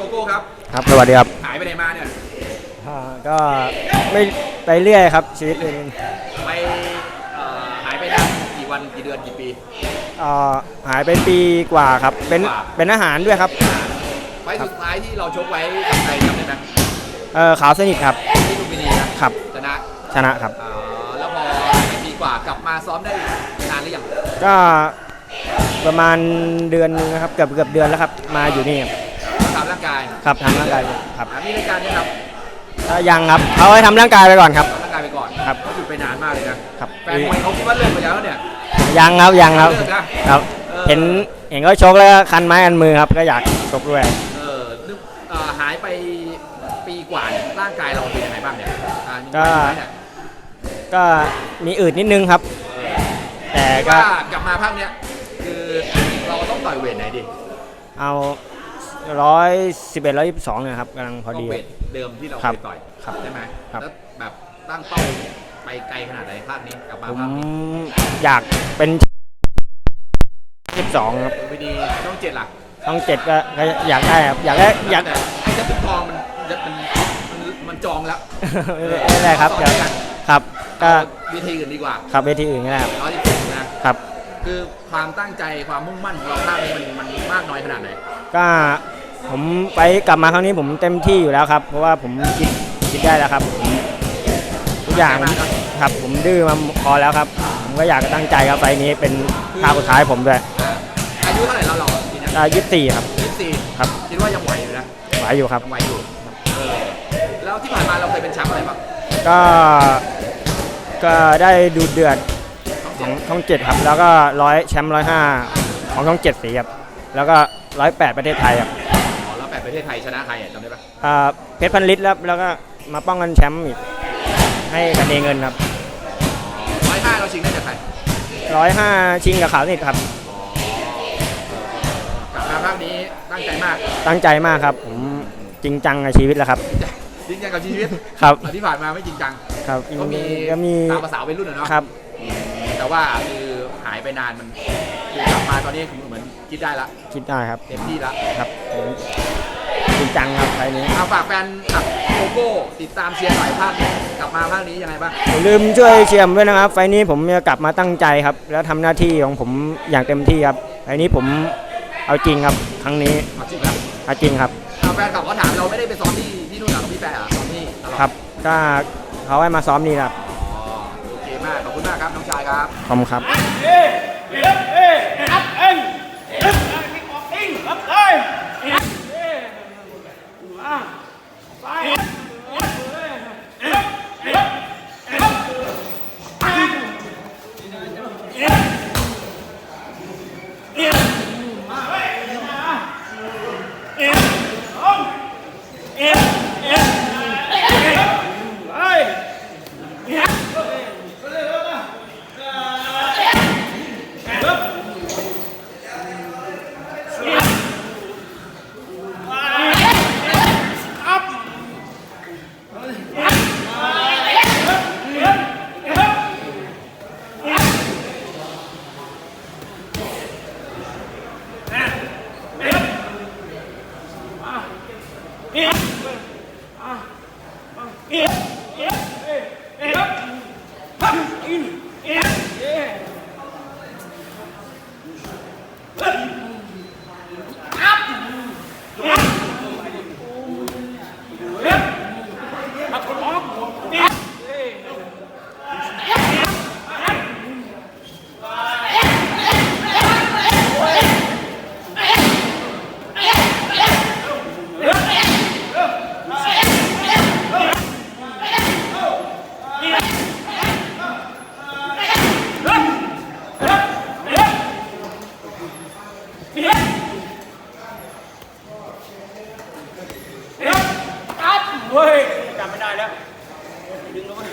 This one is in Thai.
โกโก้ครับครับสวัสดีครับหายไปไหนมาเนี่ยอ่าก็ไม่ไปเรื่อยครับชีวิตอื่นไปเอ่อหายไปนานกี่วันกี่เดือนกี่ปีเอ่อหายไปปีกว่าครับ เป็นกว่า เป็นอาหารด้วยครับไฟล์สุดท้ายที่เราชกไว้กับใครจำได้ไหมเออขาวสนิทครับที่ลุมพินีนะครับชนะชนะครับ เอ่อแล้วพอหายไปปีกว่ากลับมาซ้อมได้นานหรือยังก็ประมาณเดือนนึงนะครับเกือบเกือบเดือนแล้วครับ มาอยู่นี่ทำร่างกายครับทำร่างกายอยู่ครับอะมีรายการเนี่ยครับถ้ายังครับเขาให้ทำร่างกายไปก่อนครับ ทำร่างกายไปก่อนครับเขาหยุดไปนานมากเลยนะครับ แฟนมวยเขาคิดว่าเลิกไปแล้วเนี่ย ยังครับยังครับเลิกนะครับ เออ เห็นเห็นเขาชกแล้วก็คันไม้คันมือครับก็อยากชกด้วย เออนึกเอ่อหายไปปีกว่าเนี่ยร่างกายเราเป็นยังไงบ้างเนี่ยอ่ามีก็ไหมเนี่ยก็มีอืดนิดนึงครับแต่ก็ก็กลับมาภาคเนี้ยคือเราต้องต่อยเวทไหนดีเอา ร้อยสิบเอ็ดร้อยยี่สิบสองเนี่ยครับกำลังพอดี ก็เวทเดิมที่เราครัเคบยต่อยครับใช่ไหมครับ แล้วแบบตั้งเป้าไปไกลขนาดไหนภาคนี้กลับมาผมภาคนี้อยากเป็นยี่สิบสองครับวิดีช่องเจ็ดล่ะต้องเจ็ดก็ก็อยากได้ครับอยากได้อยาก แต่ไอ้เจ้าตึกทองมันมันมันมันจองแล้ว ไม่ได้ครับต่เดี๋ยวอกันครับก็เอาวิธีอื่นดีกว่าขับเวทีอื่นก็ได้ครับร้อยสิบเจ็ดนะครับ คือความตั้งใจความมุ่งมั่นของเราภาคนี้มันมันมากน้อยขนาดไหนก็ ผมไปกลับมาครั้งนี้ผมเต็มที่อยู่แล้วครับ เพราะว่าผมคิดคิดได้แล้วครับผมทุกอย่างตั้ใจมากครับครับผมดื้อมาพอแล้วครับ ผมก็อยากจะตั้งใจครับไฟล์นี้เป็นภาคสุดท้ายผมด้วยอ่าอายุเท่าไหร่เราเราปีนี้ยี่สิบสี่ครับ ยี่สิบสี่ครับ คิดว่ายังไหวอยู่นะไหวอยู่ครับ ยังไหวอยู่เออแล้วที่ผ่านมาเราเคยเป็นแชมป์อะไรบ้างก็ก็ได้ดูเดือดท้องขเจ็ดองช่องเจ็ดครับ แล้วก็ร้อยแชมป์ร้อยห้าของช่องเจ็ดสีครับ แล้วก็ร้อยแปดประเทศไทยครับอ๋อแล้วแปดประเทศไทยชนะใครอะจำได้ปะอ่าเพชรพันลิตรแล้วแล้วก็มาป้องกันแชมป์อีกให้กันเองเงินครับร้อยห้าเราชิงได้จากใครร้อยห้าชิงกับขาวนิดครับกลับมาภาคนี้ตั้งใจมากตั้งใจมากครับ ผมจริงจังกับชีวิตแล้วครับ จริงจังกับชีวิตครับ อะที่ผ่านมาไม่จริงจัง ครับก็มีก็มีตามภาษาเป็นรุ่นอะเนาะครับ แต่ว่าคือหายไปนานมันคือกลับมาตอนนี้คือเหมือนคิดได้ละคิดได้ครับ เต็มที่ละครับผม จริงจังครับไฟล์นี้ เอาฝากแฟนคลับโกโก้ติดตามเชียร์หน่อยภาคนี้กลับมาภาคนี้ยังไงบ้างอย่าลืมช่วยเชียร์ผมด้วยนะครับ ไฟล์นี้ผมจะกลับมาตั้งใจครับ แล้วทำหน้าที่ของผมอย่างเต็มที่ครับ ไฟล์นี้ผมเอาจริงครับ ครั้งนี้เอาจริงแล้วเอาจริงครับ เอาแฟนคลับเขาถามเราไม่ได้ไปซ้อมที่ที่นู่นเหรอพี่แปะเหรอซ้อมที่ตลอดครับ ก็เขาให้มาซ้อมนี่ครับ อ๋อโอเคมากขอบคุณมากครับน้องชายครับ ขอบคุณครับ Vai! Vai! đừng nói.